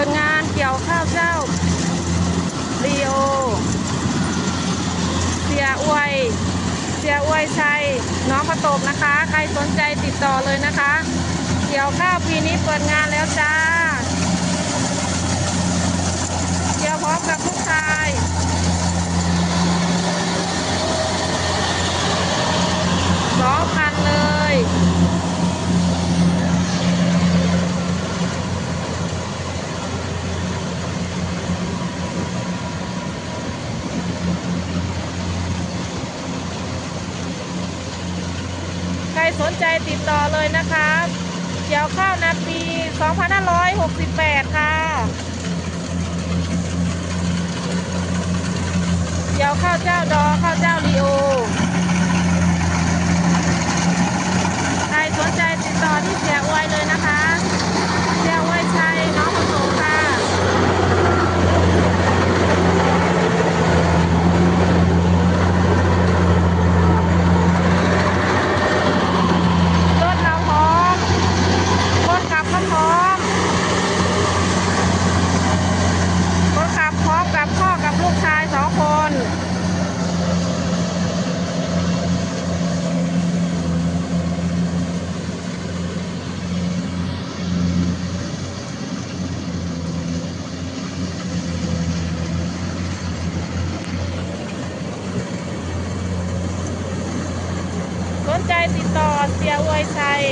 ปิดงานเกี่ยวข้าวเจ้ารีโอ เสียอวย เสียอวยชัย น้องประตบนะคะ ใครสนใจติดต่อเลยนะคะ เกี่ยวข้าวปีนี้เปิดงานแล้วจ้า เกี่ยวพร้อมกับลูกชายสองพันเลย ใคร สนใจติดต่อเลยนะคะ เกี่ยวข้าวนาปี 2568 ค่ะ ติดต่อเสียอวยชัย